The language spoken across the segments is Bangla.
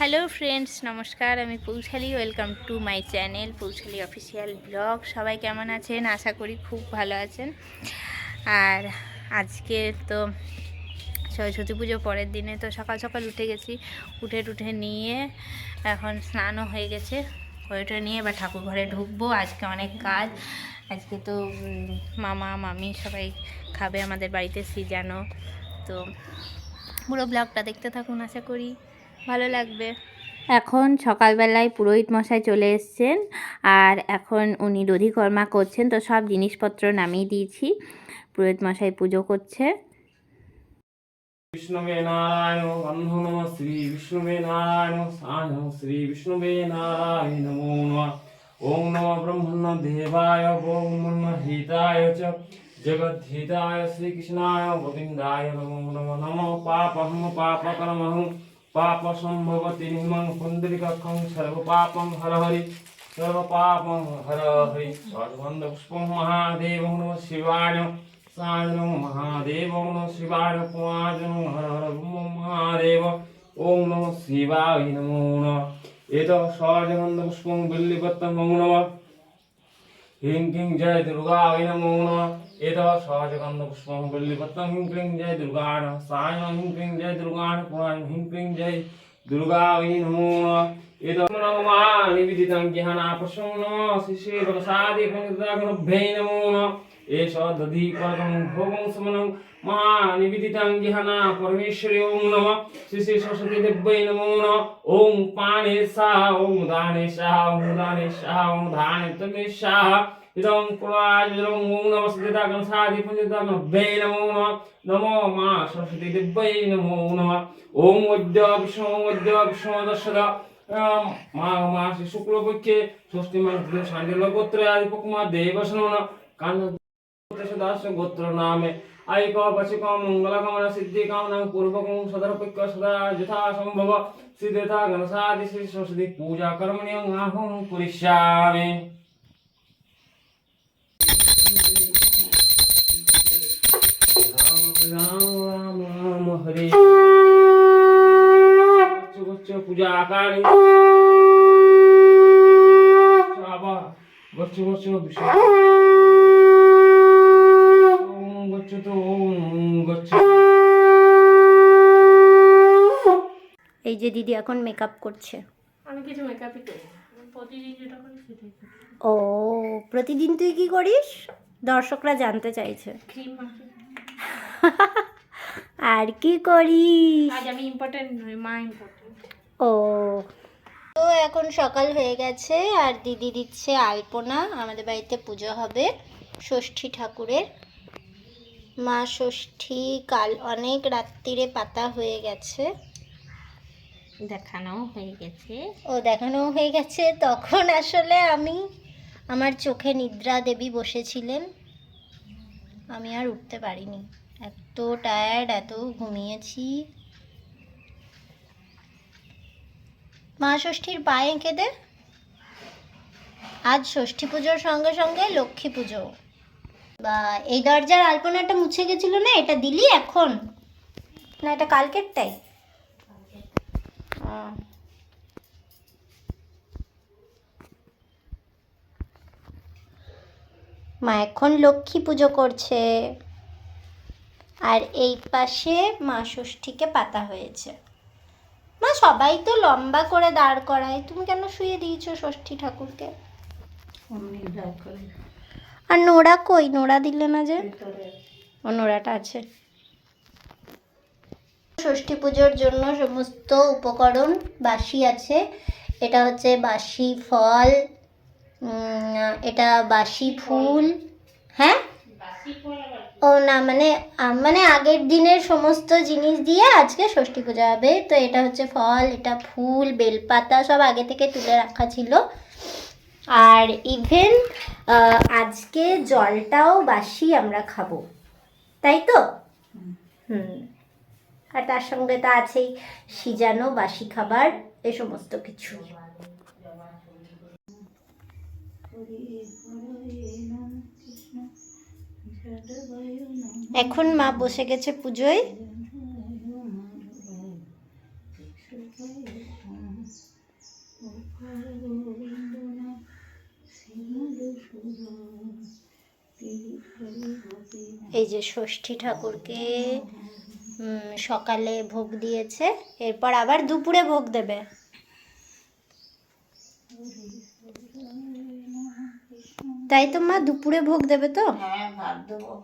হ্যালো ফ্রেন্ডস নমস্কার, আমি Poushali welcome to my channel Poushali official blog সবাই কেমন আছেন? আশা করি খুব ভালো আছেন। আর আজকে তো সরস্বতী পুজো পরের দিনে তো সকাল সকাল উঠে গেছি। উঠে টুঠে নিয়ে এখন স্নানও হয়ে গেছে। ওইটা নিয়ে এবার ঠাকুর ঘরে ঢুকবো। আজকে অনেক কাজ। আজকে তো মামা, মামি সবাই খাবে আমাদের বাড়িতে সিজানো তো পুরো ব্লগটা দেখতে থাকুন, আশা করি। ভালো লাগবে। এখন সকালবেলায় পুরোহিত মশাই চলে এসছেন আর এখন উনি দধিকর্মা করছেন তো সব জিনিসপত্র নামিয়ে দিয়েছি। পুরোহিত মশাই পুজো করছে। বিষ্ণুবে নারায়ণ গন্ধ নম শ্রী বিষ্ণুবে নারায়ণ সায় শ্রী বিষ্ণুবে নারায়ণ নমো নম। ওম নম ব্রহ্মণ দেবায় ওম নম হিতায় চ জগদ্ধিতায় শ্রীকৃষ্ণায় গোবিন্দায় নমো নম। নম পাপ পাপকর্মহম পাপ সম্ভবতী নিমং পুন্দরিকাক্ষং সর্বপাপং হরহরি সর্বপাপং হরহরি সর্বন্ধ পুষ্পং মহাদেব নম শিবায় সায়ন মহাদেব নম শিবায় পুয়াজন হর হর মহাদেব ওম নম শিবায় নমো নম এত সর্বন্ধ পুষ্পং বিল্লিপত্তং নম হিং কিং জয় দুর্গা নম এতः সহজগন্ধ পুষ্পমল্লিপত্রং হিং ক্লিং জয় দুর্গাণ সায়ং হিং ক্লিং জয় দুর্গাণ পুরাণ হিং ক্লিং জয় দুর্গা ঐ নমো এতমানিবিদিতং জ্ঞানাপসন্ন শিশিরসাদি পুনিদাগ্রভ্যৈ নমো এষ দধি পরকং ভোগং সুমনং মা নিবেদিতং জ্ঞানা পরমেশ্বরে ওম নম শ্রী শ্রী সরস্বতী দেব্যৈ নমো ওম পাণে সা ওম দানে সা ওম দানে সা ওম ধানে তুমি সা ॐ दाने स्वाहा ॐ धाने तमे स्वाहा इदं पुराजलं ॐ नमः सिद्धितागणसादि पञ्चतागणभ्यै नमो नमः नमो मा सरस्वती देव्यै नमो नमः ॐ वद्य विष्णु वद्य विष्णु दशद মাঘ মাসে শুক্লপক্ষে ষষ্ঠী মাস শান্তিল গোত্রে আদি পকুমা দেবসন কান দাস গোত্র নামে আইক পচিক মঙ্গল কামনা সিদ্ধি কামনা পূর্বকং সদর্পক্য সদা যথা সম্ভব সিদ্ধতা গণসাদি শ্রী সরস্বতী পূজা কর্মণি আহং পুরিষ্যামি রাম রাম রাম হরে পূজা আকারে আবার গচ্ছ গচ্ছ বিষয় গচ্ছ তো গচ্ছ এই যে দিদি এখন মেকআপ করছে। আমি কিছু মেকআপই করি প্রতিদিন যেটা করি সেটাই ও প্রতিদিন তুই কি করিস? দর্শকরা জানতে চাইছে। ক্রিম মাখি আর কি করিস? আজ আমি ইম্পর্টেন্ট নই মা ইম্পর্টেন্ট ও। তো এখন সকাল হয়ে গেছে আর দিদি দিচ্ছে আলপনা আমাদের বাড়িতে পুজো হবে ষষ্ঠী ঠাকুরের। মা ষষ্ঠী কাল অনেক রাত্রিরে পাতা হয়ে গেছে। দেখানো হয়ে গেছে। ও দেখানো হয়ে গেছে। তখন আসলে আমি আমার চোখে নিদ্রা দেবী বসেছিলেন। আমি আর উঠতে পারিনি। এত টায়ার্ড এত ঘুমিয়েছি। মা ষষ্ঠীর পায়ে এঁকে দে। আজ ষষ্ঠী পুজোর সঙ্গে সঙ্গে লক্ষ্মী পুজো। বা এই দরজার আলপনাটা মুছে গেছিল না, এটা দিলি এখন? না, এটা কালকেরটাই আহ মা এখন লক্ষ্মী পুজো করছে। আর এই পাশে মা ষষ্ঠীকে পাতা হয়েছে। মা সবাই তো লম্বা করে দাঁড় করায়। তুমি কেন শুয়ে দিয়েছ ষষ্ঠী ঠাকুরকে? আর নোড়া কই? নোড়া দিলে না যে? ও নোড়াটা আছে। ষষ্ঠী পুজোর জন্য সমস্ত উপকরণ বাসি আছে। এটা হচ্ছে বাসি ফল এটা বাসি ফুল। হ্যাঁ? ও না মানে মানে আগের দিনের সমস্ত জিনিস দিয়ে আজকে ষষ্ঠী পূজা হবে। তো এটা হচ্ছে ফল, এটা ফুল, বেলপাতা সব আগে থেকে তুলে রাখা ছিল। আর ইভেন আজকে জলটাও বাসি আমরা খাব। তাই তো? হুম। আর তার সঙ্গে তো আছেই, সিজানো বাসি খাবার, এ সমস্ত কিছু। এখন মা বসে গেছে পুজোয়। এই যে ষষ্ঠী ঠাকুরকে সকালে ভোগ দিয়েছে, এরপর আবার দুপুরে ভোগ দেবে। তাই তো মা দুপুরে ভোগ দেবে তো? হ্যাঁ ভাত দেবো।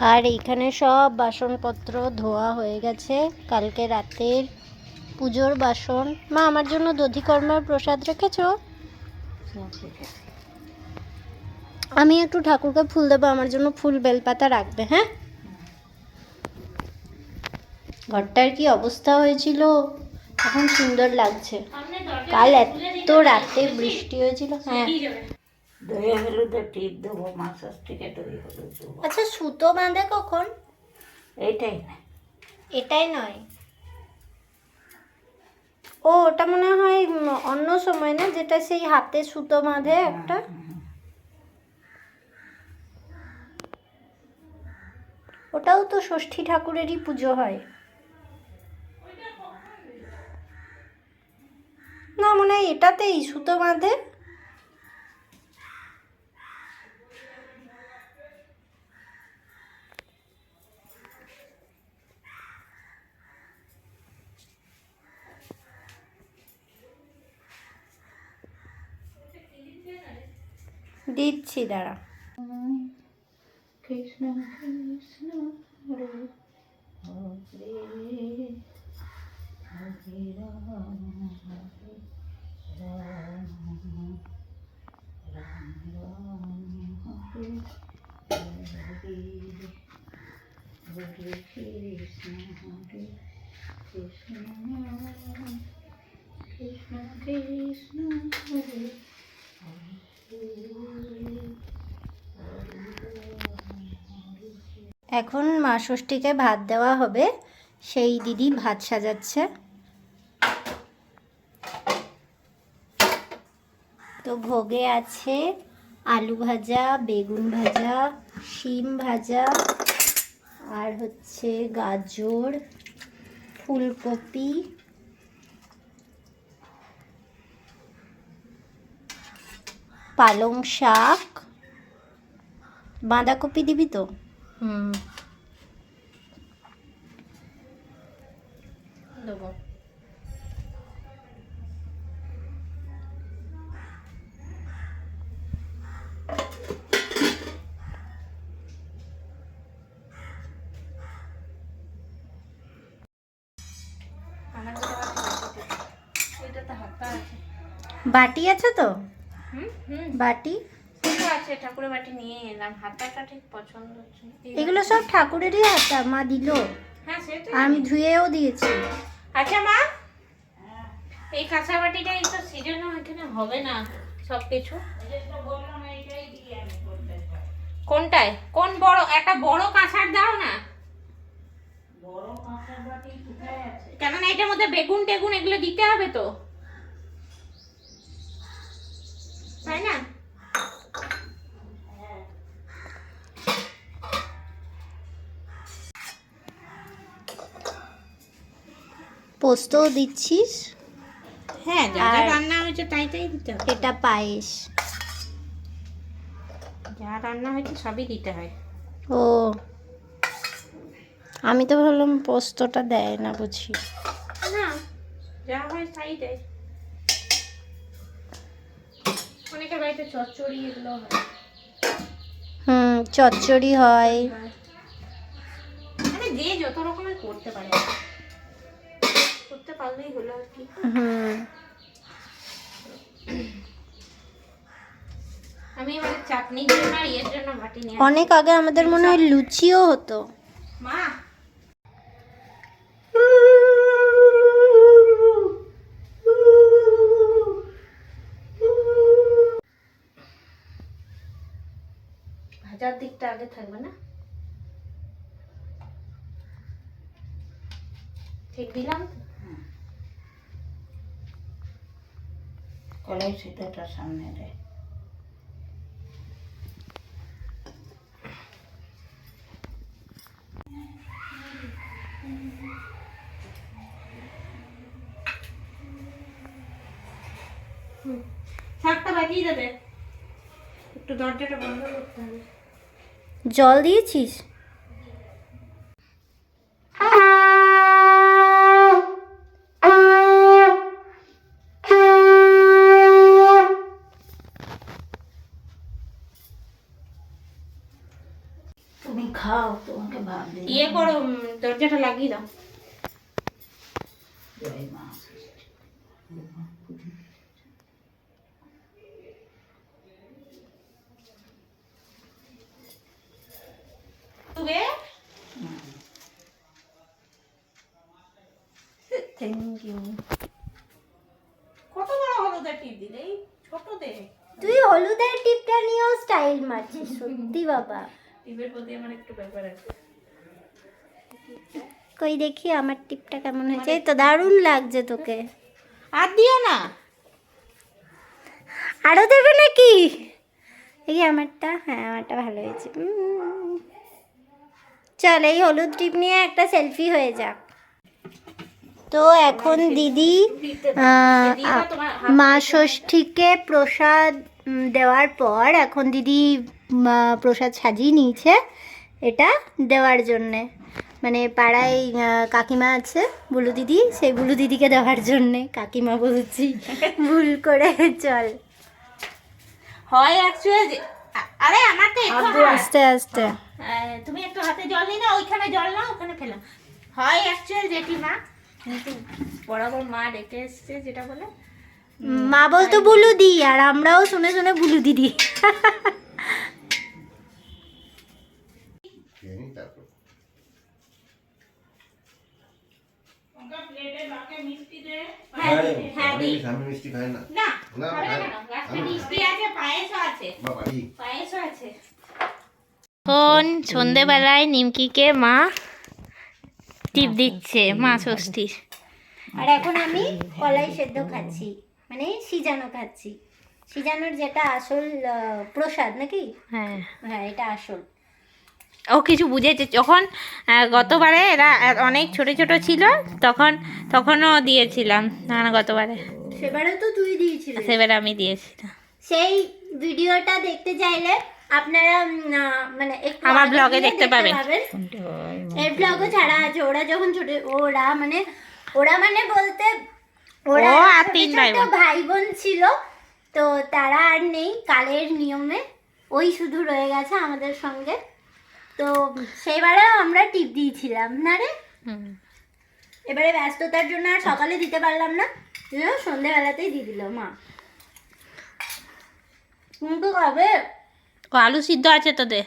আর এইখানে সব বাসনপত্র ধোয়া হয়ে গেছে। কালকে রাতের পুজোর বাসন। মা, আমার জন্য দধিকর্মার প্রসাদ রেখেছো? আমি একটু ঠাকুরকে ফুল দেবো, আমার জন্য ফুল বেলপাতা রাখবে হ্যাঁ? ঘরটার কি অবস্থা হয়েছিল? এখন সুন্দর লাগছে। কাল এত রাতে বৃষ্টি হয়েছিল? হ্যাঁ। দই হলুদের টিপ দেবো মা ষষ্ঠীকে দই হলুদ দেবো। আচ্ছা সুতো বাঁধে কখন? এইটাই না। এটাই নয়। ও ওটা মনে হয় অন্য সময় না যেটা সেই হাতে সুতো বাঁধে একটা? ওটাও তো ষষ্ঠী ঠাকুরেরই পুজো হয়। না মনে হয় এটাতেই সুতো বাঁধে। দিচ্ছি দাঁড়া। কৃষ্ণ কৃষ্ণ রাম। এখন মা ষষ্ঠীকে ভাত দেওয়া হবে। সেই দিদি ভাত সাজাচ্ছে তো ভোগে আছে আলু ভাজা, বেগুন ভাজা, শিম ভাজা, আর হচ্ছে গাজর, ফুলকপি। পালং শাক। বাঁধাকপি দিবি তো? হুম। দেবো। বাটি আছে তো? হুম হুম। বাটি? আছে ঠাকুরের বাটি নিয়ে এলাম। হাতাটা ঠিক পছন্দ হচ্ছে এগুলো সব ঠাকুরেরই হাতা মা দিল। হ্যাঁ আমি ধুয়েও দিয়েছি। আচ্ছা মা। এই কাঁচা বাটিটা এই তো সিজনও এখানে হবে না সব কিছু কোনটায়? কোন বড় একটা বড় কাঁসার দাও না। কেননা এটার মধ্যে বেগুন টেগুন এগুলো দিতে হবে তো। তাই না? পোস্তও দিচ্ছিস? হ্যাঁ যা যা রান্না হয়েছে তাই তাই দিতে হবে। এটা পায়েস। যা রান্না হয়েছে সবই দিতে হয়। ও আমি তো ভাবলাম পোস্তটা দেয় না বুঝি। না যা হয় তাই দেয়। অনেকের বাড়িতে চচ্চড়ি এগুলো হয়। হুম চচ্চড়ি হয়। মানে যে যত রকমের করতে পারে। করতে পারলেই হলো আর কি। হুম। আমি এবারে চাটনির জন্য আর ইয়ের জন্য বাটি নিয়ে অনেক আগে আমাদের মনে হয় লুচিও হতো। মা! দিকটা আগে থাকবে না? ঠিক দিলাম তো? কলাই সিদ্ধটা সামনে রে শাকটা বাজিয়ে দেবে একটু দরজাটা বন্ধ করতে হবে জল দিয়েছিস? তুমি খাও তোমাকে ভাত ইয়ে করো দরজাটা লাগিয়ে দাও জয় মা তুবে থ্যাংক ইউ কত বড় হলুদের টিপ দিলে এই ছোট দে তুই হলুদের টিপটা নিয়েও স্টাইল মারছিস সত্যি বাবা টিপের প্রতি আমার একটু ব্যাপার আছে। কই দেখি আমার টিপটা কেমন হয়েছে? এই তো দারুণ লাগছে তোকে। আর দিও না। আরও দেবে নাকি? এই আমারটা হ্যাঁ আমারটা ভালো হয়েছে। চল এই হলুদ টিপ নিয়ে একটা সেলফি হয়ে যাক। তো এখন দিদি মা ষষ্ঠীকে প্রসাদ দেওয়ার পর এখন দিদি প্রসাদ সাজিয়ে নিয়েছে এটা দেওয়ার জন্যে। মানে পাড়ায় কাকিমা আছে বুলু দিদি সেই বুলু দিদিকে দেওয়ার জন্যে। কাকিমা বলছি ভুল করে চল। হয় অ্যাকচুয়ালি আরে আমার তো একটু আস্তে আস্তে। তুমি একটু হাতে জল না ওইখানে জল না ওখানে ফেলাম হয় অ্যাকচুয়াল জেঠিমা কিন্তু বরাবর মা ডেকে এসছে যেটা বলে মা বলতো বুলু দি আর আমরাও শুনে শুনে বুলু দিদি। এখন সন্ধেবেলায় নিমকিকে মা টিপ দিচ্ছে মা ষষ্ঠীর। আর এখন আমি কলাই সেদ্ধ খাচ্ছি। মানে সিজানো খাচ্ছি। সিজানোর যেটা আসল প্রসাদ নাকি? হ্যাঁ। হ্যাঁ এটা আসল। ও কিছু বুঝেছে। যখন গতবারে এরা অনেক ছোট ছোট ছিল তখন তখনও দিয়েছিলাম। না না গতবারে। সেবারে তো তুই দিয়েছিলি সেবারে আমি দিয়েছিলাম। সেই ভিডিওটা দেখতে চাইলে আপনারা মানে আমার ব্লগে দেখতে পাবেন। এর ব্লগও ছাড়া আছে। ওরা যখন ছোট ওরা মানে ওরা মানে বলতে ওরা আর তিন ভাই বোন। ভাই বোন ছিল তো তারা আর নেই কালের নিয়মে। ওই শুধু রয়ে গেছে আমাদের সঙ্গে। তো সেইবারেও আমরা টিপ দিয়েছিলাম না রে? এবারে ব্যস্ততার জন্য আর সকালে দিতে পারলাম না। সন্ধেবেলাতেই দিয়ে দিল মা। কিন্তু কবে ও আলু সিদ্ধ আছে তোদের?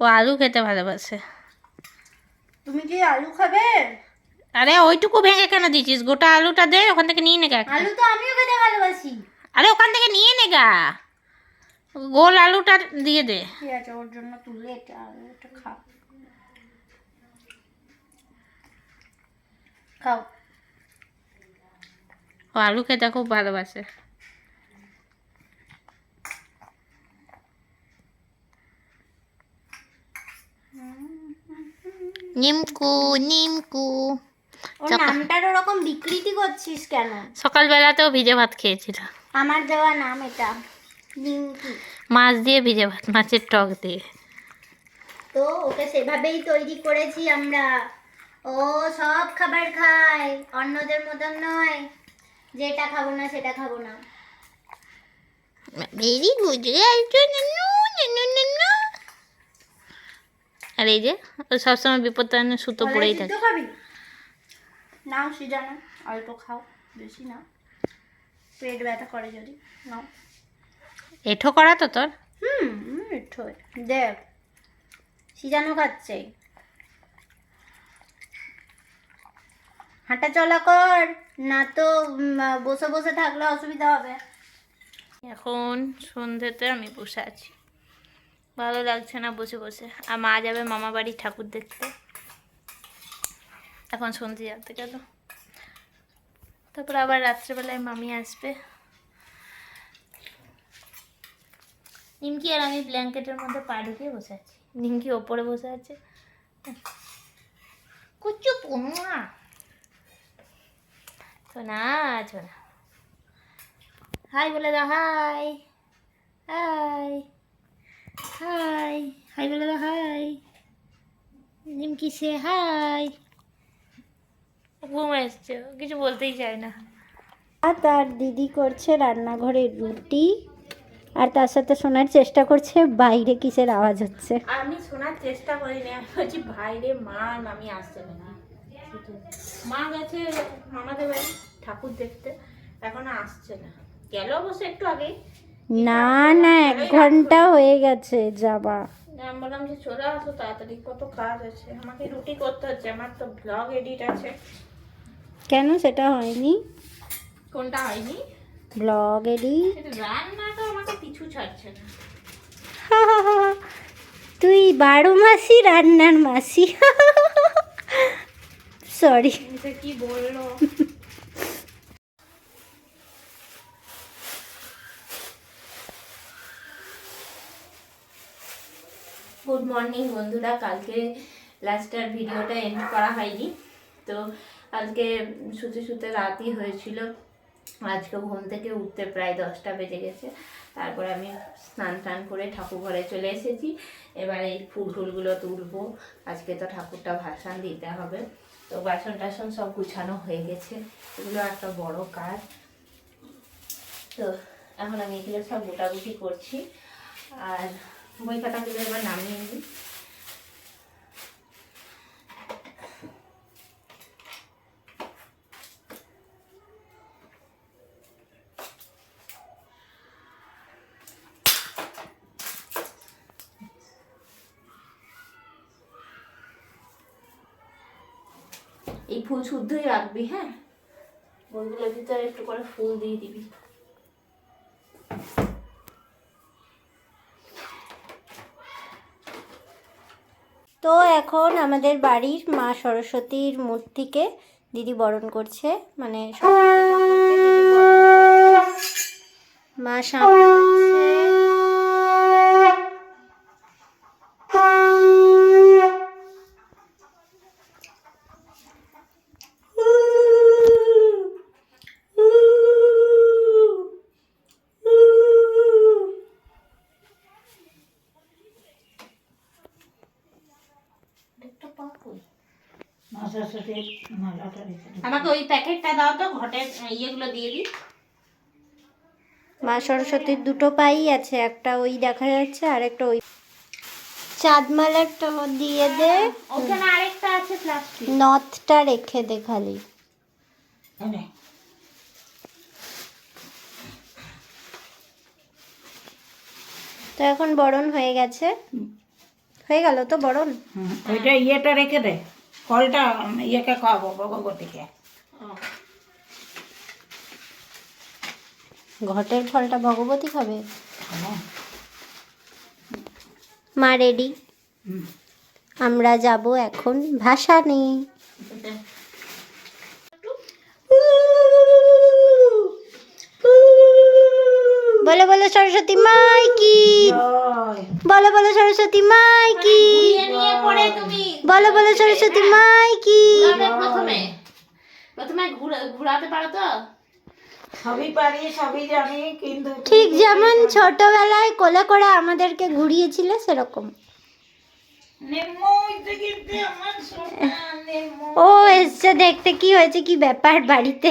ও আলু খেতে ভালোবাসে। তুমি কি আলু খাবে? আরে ওইটুকু ভেঙে কেন দিচ্ছিস গোটা আলুটা দে ওখান থেকে নিয়ে নে গা একটা। আলু তো আমিও খেতে ভালোবাসি। আরে ওখান থেকে নিয়ে নে গা। গোল আলুটা দিয়ে দে। ঠিক আছে ওর জন্য তুলে এটা আলু এটা খাও খাও। ও আলু খেতে খুব ভালোবাসে। নিমকু নিমকু। ওর। নামটার ওরকম বিকৃতি করছিস কেন? সকালবেলাতেও ভিজে ভাত খেয়েছিল। আমার দেওয়া নাম এটা নিমকি মাছ দিয়ে ভিজে ভাত মাছের টক দিয়ে। তো ওকে সেভাবেই তৈরি করেছি আমরা। ও সব খাবার খায় অন্যদের মতন নয়। যেটা খাব না সেটা খাব না। ভেরি গুড আর এই যে ও সবসময় বিপদ সুতো পড়েই থাকে। নাও সিজানো অল্প খাও বেশি না। পেট ব্যথা করে যদি নাও। এঠো করা তো তোর? হুম মিঠো দেখ সিজানো খাচ্ছে। হাঁটা চলা কর না তো বসে বসে থাকলে অসুবিধা হবে। এখন সন্ধ্যেতে আমি বসে আছি। ভালো লাগছে না বসে বসে। আর মা যাবে মামা বাড়ি ঠাকুর দেখতে। এখন সন্ধে যেতে গেল। তারপর আবার রাত্রেবেলায় মামি আসবে। নিমকি আর আমি ব্ল্যাঙ্কেটের মধ্যে পা ঢুকিয়ে বসে আছি। নিমকি ওপরে বসে আছে। কুচু পুমা শোনা শোনা হাই বলে দাও, হাই। হাই। হাই। হাই বলে দাও, হাই। নিমকি সে, হাই। ঘুম এসছে ও কিছু বলতেই চায় না। আর তার দিদি করছে রান্নাঘরে রুটি আর তার সাথে শোনার চেষ্টা করছে বাইরে কিসের আওয়াজ হচ্ছে। আমি শোনার চেষ্টা করিনি আমি বলছি ভাইরে মা আর মামি আসছে না। মা গেছে মামাদের বাড়ি ঠাকুর দেখতে এখনও আসছে না। গেল অবশ্য একটু আগেই। না না এক ঘণ্টা হয়ে গেছে যাবা। আমি বললাম যে চলে আসো তাড়াতাড়ি কত কাজ আছে। আমাকে রুটি করতে হচ্ছে আমার তো ব্লগ এডিট আছে। কেন সেটা হয়নি? কোনটা হয়নি? ব্লগ এডি কিন্তু রান্নাটা আমাকে পিছু ছাড়ছে না। তুই বারো মাসি রান্নার মাসি। সরি কি বলল? গুড মর্নিং বন্ধুরা কালকে লাস্টার ভিডিওটা এন্ড করা হয়নি। তো আজকে শুতে শুতে রাতই হয়েছিল। আজকে ঘুম থেকে উঠতে প্রায় দশটা বেজে গেছে। তারপর আমি স্নান টান করে ঠাকুর ঘরে চলে এসেছি। এবার এই ফুল টুলগুলো তুলবো। আজকে তো ঠাকুরটা ভাসান দিতে হবে। তো বাসন টাসন সব গুছানো হয়ে গেছে। এগুলো একটা বড় কাজ। তো এখন আমি এগুলো সব গোটাগুটি করছি। আর বই খাতাগুলো এবার নামিয়ে নিই। ফুল শুদ্ধই রাখবি হ্যাঁ? বইগুলোর ভিতরে একটু করে ফুল দিয়ে দিবি। তো এখন আমাদের বাড়ির মা সরস্বতীর মূর্তিকে দিদি বরণ করছে মানে। মা সামনে যাচ্ছে। একটা পাকুই মা শাশুড়ির মালাটা রেখে দেবো। আমাকে ওই প্যাকেটটা দাও তো ঘটের ইয়েগুলো দিয়ে দিই। মা সরস্বতীর দুটো পাই আছে একটা ওই দেখা যাচ্ছে আর একটা ওই। চাঁদমালাটা দিয়ে দে। ওখানে আরেকটা আছে প্লাস্টিক নথটা রেখে দে খালি। তো এখন বরণ হয়ে গেছে। হয়ে গেল তো বরণ? ওইটা ইয়েটা রেখে দে। ফলটা ইয়েকে খাওয়াবো ভগবতীকে। ঘটের ফলটা ভগবতী খাবে? হ্যাঁ, মা রেডি আমরা যাব এখন ভাষা নেই বলো বলো সরস্বতী মাই কি? বলো বলো সরস্বতী মাই কি? পড়ে তুমি। বলো বলো সরস্বতী মাই কি প্রথমে। প্রথমে ঘুরাতে পারো তো? সবই পারি সবই জানি কিন্তু ঠিক যেমন ছোটবেলায় কোলে করে আমাদেরকে ঘুরিয়েছিলে সেরকম। ও এসছে দেখতে কি হয়েছে কি ব্যাপার বাড়িতে?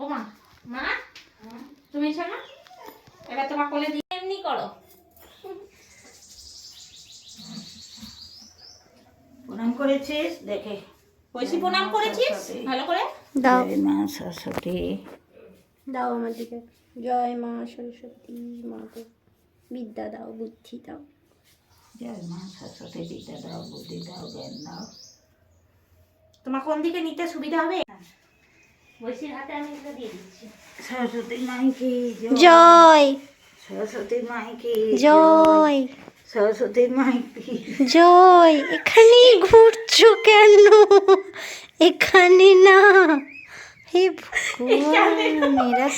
ও মা মা তুমি এসো না। এবার তোমার কোলে দিয়ে এমনি করো। প্রণাম করেছিস? দেখে। ঐশী প্রণাম করেছিস? ভালো করে? দাও। মা সরস্বতী। দাও আমার দিকে। জয় মা সরস্বতী মা গো। বিদ্যা দাও বুদ্ধি দাও। জয় মা সরস্বতী বিদ্যা দাও বুদ্ধি দাও জ্ঞান দাও। তোমার কোন দিকে নিতে সুবিধা হবে? হাতে আমি এগুলো দিয়ে দিচ্ছি। সরস্বতী মাই কি জয়। সরস্বতী মাই কি জয়। সরস্বতীর মাইতি জয় এখানেই ঘুরছো কেন? এখানে না। হে ভগবান এরা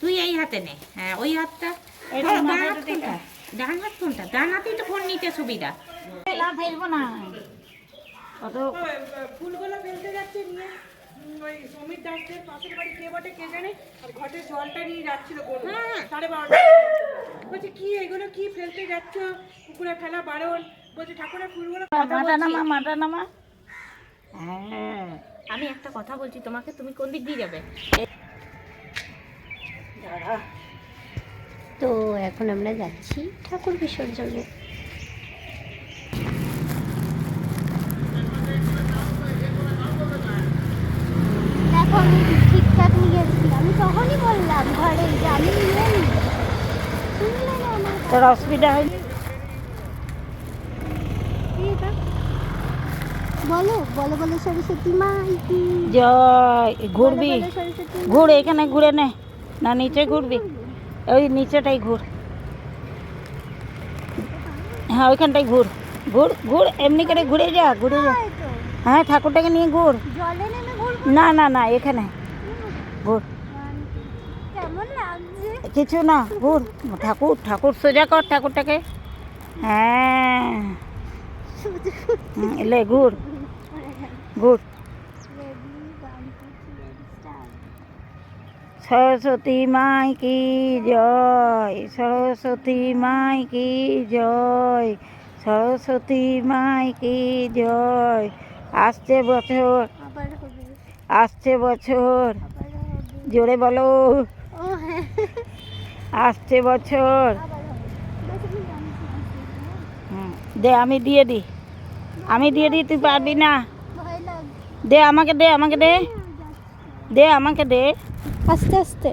তুই এই হাতে নে। হ্যাঁ ওই হাতটা। হ্যাঁ, ডান হাত কোনটা? ডান হাত কোনটা ডান হাতেই তো ফোন নিতে সুবিধা। না ফেলব না। কত ফুলগুলো ফেলতে যাচ্ছে নিয়ে ওই সমীর দাসের পাশের বাড়ি কে বটে কে জানে আর ঘটের জলটা নিয়ে যাচ্ছিল গরু সাড়ে বারোটা। বলছে কি এগুলো? কি ফেলতে যাচ্ছ? পুকুরে ফেলা বারণ। বলছে ঠাকুরের ফুলগুলো মাটা নামা মাটা নামা। হ্যাঁ। আমি একটা কথা বলছি তোমাকে তুমি কোন দিক দিয়ে যাবে? তো এখন আমরা যাচ্ছি ঠাকুর বিসর্জনে দেখো আমি ঠিকঠাক নিয়ে এসেছি আমি বললাম ঘরে তোর অসুবিধা হয়নি? বলো বলো বলো সরস্বতী মা জয় ঘুরবি। ঘুর এখানে ঘুরে নে। না নিচে ঘুরবি? ওই নিচেটাই ঘুর। হ্যাঁ ওইখানটাই ঘুর। ঘুর ঘুর এমনি করে ঘুরে যা ঘুরে যা। হ্যাঁ ঠাকুরটাকে নিয়ে ঘুর। না না না এখানে। ঘুর। কিছু না ঘুর ঠাকুর ঠাকুর সোজা কর ঠাকুরটাকে। হ্যাঁ। এলে ঘুর। ঘুর। সরস্বতী মাই কি জয়? সরস্বতী মাই কি জয়? সরস্বতী মাই কি জয়? আসছে বছর। আসছে বছর। জোরে বলো। আসছে বছর। দে আমি দিয়ে দি। আমি দিয়ে দিই তুই পারবি না। দে আমাকে দে আমাকে দে। দে আমাকে দে। আস্তে আস্তে।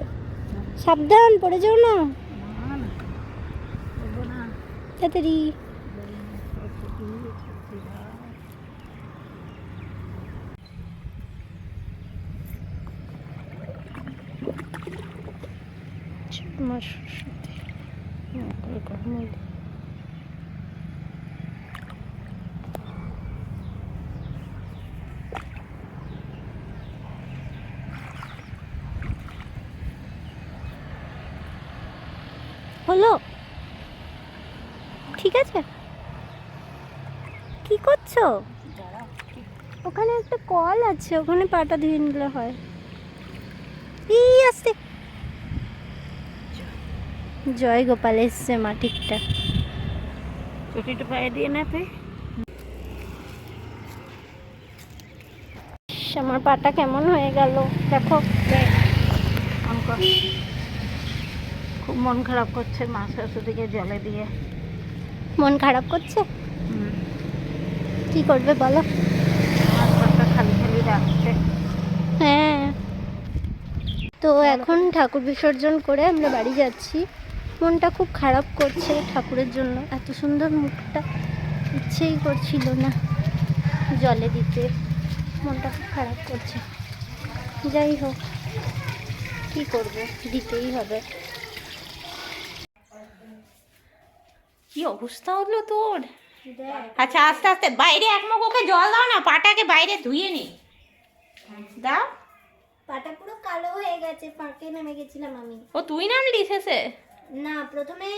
সাবধান পড়ে যাও না। তাড়াতাড়ি মা সরস্বতী মঙ্গল কর্মল হলো? ঠিক আছে। কি করছ? ওখানে একটা কল আছে, ওখানে পাটা ধুয়ে নিলে হয়। এই আসতে জয় গোপাল এসছে মা ঠিকঠাক। চুটিটা পায়ে দিয়ে না তুই। আমার পাটা কেমন হয়ে গেল দেখো। খুব মন খারাপ করছে মা সরস্বতীকে জলে দিয়ে। মন খারাপ করছে? কি করবে বলো? খালি খালি রাখছে হ্যাঁ। তো এখন ঠাকুর বিসর্জন করে আমরা বাড়ি যাচ্ছি। মনটা খুব খারাপ করছে ঠাকুরের জন্য। এত সুন্দর মুখটা ইচ্ছেই করছিল না জলে দিতে। মনটা খুব খারাপ করছে। যাই হোক কি করব? দিতেই হবে। কি অবস্থা হলো তোর? আচ্ছা আস্তে আস্তে বাইরে এক মুখ ওকে জল দাও না পাটাকে বাইরে ধুয়ে নি। দাও। পাটা পুরো কালো হয়ে গেছে পাকে নেমে গেছিলাম আমি। ও তুই নামলি শেষে? না প্রথমে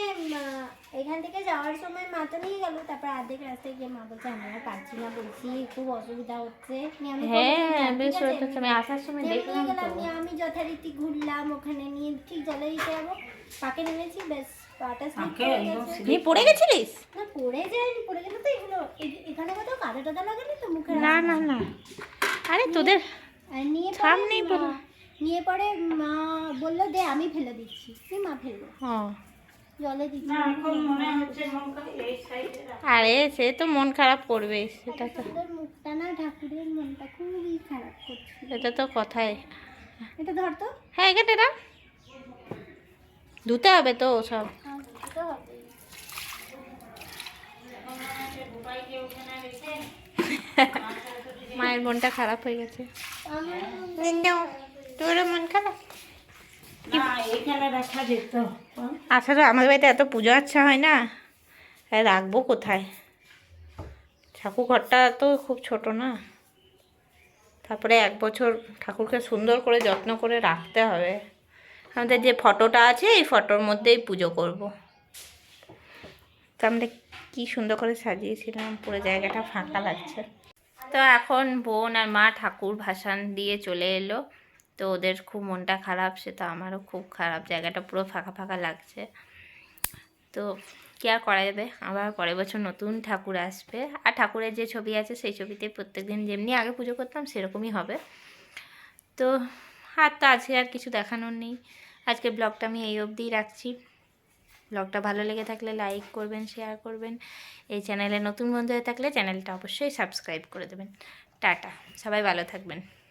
এখান থেকে যাওয়ার সময় মা তো নিয়ে গেল তারপর অর্ধেক রাস্তায় গিয়ে মা বলছে আমি আর পারছি না বলছি খুব অসুবিধা হচ্ছে। নিয়ে আমি হ্যাঁ বেশ আসার সময় নিয়ে আমি দেখলাম তো। আমি যথারীতি ঘুরলাম ওখানে নিয়ে ঠিক জলে দিতে যাব। পাকে নেমেছি ব্যাস পাটা স্লিপ পড়ে গেছিলিস? না পড়ে যায়নি পড়ে গেলে তো এগুলো এখানে কোথাও কাদা টাদা লাগেনি তো মুখে না না না। আরে তোদের নিয়ে সামনেই পড়ে। নিয়ে পরে মা বলল দে আমি ফেলে দিচ্ছি। তুই মা ফেলব ও জলে দিচ্ছি। আরে সে তো মন খারাপ করবে সেটা তো। মুখটা না ঠাকুরের মনটা খুবই খারাপ করছিল। এটা তো কথাই। এটা ধর তো। হ্যাঁ এখানে না ধুতে হবে তো সব। আর মায়ের মনটা খারাপ হয়ে গেছে। তোরও মন খারাপ? আসলে আমাদের বাড়িতে এত পুজো আচ্ছা হয় না? রাখব কোথায়? ঠাকুর ঘরটা তো খুব ছোট না। তারপরে এক বছর ঠাকুরকে সুন্দর করে যত্ন করে রাখতে হবে। আমাদের যে ফটোটা আছে এই ফটোর মধ্যেই পুজো করব। তো আমরা কী সুন্দর করে সাজিয়েছিলাম পুরো জায়গাটা ফাঁকা লাগছে। তো এখন বোন আর মা ঠাকুর ভাসান দিয়ে চলে এলো। তো ওদের খুব মনটা খারাপ সে তো আমারও খুব খারাপ। জায়গাটা পুরো ফাঁকা ফাঁকা লাগছে। তো কি আর করা যাবে? আবার পরের বছর নতুন ঠাকুর আসবে। আর ঠাকুরের যে ছবি আছে, সেই ছবিতে প্রত্যেকদিন যেমনি আগে পুজো করতাম, সেরকমই হবে। তো আর তো আছে আর কিছু দেখানোর নেই। আজকে ব্লগটা আমি এই অবধিই রাখছি। ব্লগটা ভালো লেগে থাকলে লাইক করবেন, শেয়ার করবেন। এই চ্যানেলে নতুন বন্ধু হয়ে থাকলে চ্যানেলটা অবশ্যই সাবস্ক্রাইব করে দেবেন। টাটা। সবাই ভালো থাকবেন।